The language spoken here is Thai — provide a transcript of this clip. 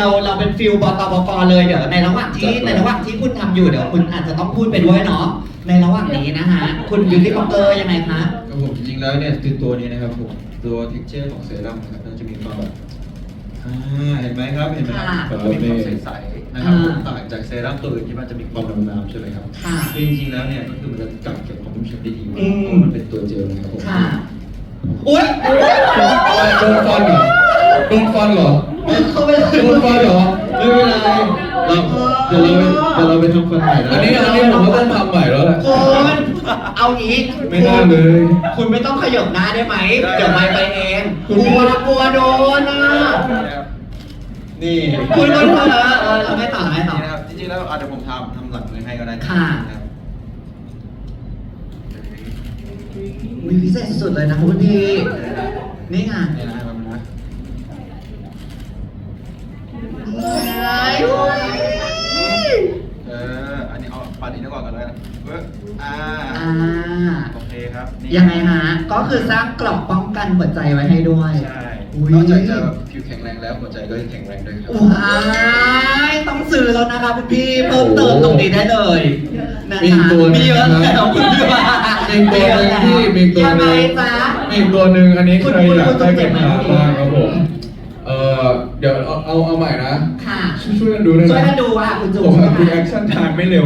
เราเราเป็นฟิลบกบกเลยเดี๋ยวในระหว่างที่ในระหว่างที่คุณทำอยู่เดี๋ยวคุณอาจจะต้องพูดไปด้วยเนาะในระหว่างนี้นะฮะคุณบิวตี้บล็อกเกอร์ยังไงคะ ครับผมจริงๆแล้วเนี่ยคือตัวนี้นะครับผมตัว texture ของเซรั่มนะครับมันจะมีความแบบอ่าเห็นไหมครับเห็นไหมครับค่ะมันมีความใสๆนะครับผมอ่าต่างจากเซรั่มตัวอื่นที่มันจะมีความน้ำๆใช่ไหมครับค่ะคือจริงๆแล้วเนี่ยก็คือมันจะกักเก็บความชุ่มชื้นได้ดีมากอืม เพราะมันเป็นตัวเจลนะครับผมค่ะอุ้ยโดนฟันเหรอโดนฟันเหรอ เขาไปโดนฟันเหรอไม่เป็นไรเรา เดี๋ยวเราไปเดี๋ยวเราไปทำฟันใหม่นะอันนี้อันนี้ผมก็ต้องทำใหม่แล้วแหละคุณเอางี้ไม่น่าเลย คุณไม่ต้องขยับหน้าได้ไหมได้เดี๋ยวไม่ไปเองคุณกลัวกลัวโดนอะนี่คุณคุณเออเออเราไม่ต่อไม่ต่อ นี่นะครับจริงๆแล้วอาจจะเดี๋ยวผมทำทำหลังมือให้ก็ได้ค่ะ รับมีพิเศษสุดเลยนะคุณพี่นี่ไง นี่นะครับนะ เออ อัน นี้เอาปาดนี้ก่อนกันเลยเอออ่าอ่า โอเคครับนี่ยังไงฮะ ก็คือสร้างกรอบป้องกันหัวใจไว้ให้ด้วยใช่อุ๊ยนอกจากจะผิวแข็งแรงแล้วหัวใจก็ยังแข็งแรงด้วยครับ ว้ายต้องซื้อแล้วนะคะคุณพี่เพิ่มเติมตรงนี้ได้เลยนะคะมีอีกตัวหมีนึงเยอะนะแล้วคุณพี่ว่ามีอีกตัวหนึงที่มีอีกตัวยังหไงนึงจ๊ะ มีอีกตัวหนึ่งอันนี้คุณใครอยากได้เป็นคุณหาคุณบ้างครับผม เอ่อ เดี๋ยวเอาเอาเอาใหม่นะ ค่ะ ช่วยช่วยกันดูด้วยช่วยนะกันดูว่าคุณจูผมว่ารีแอคชั่นทานไม่เร็ว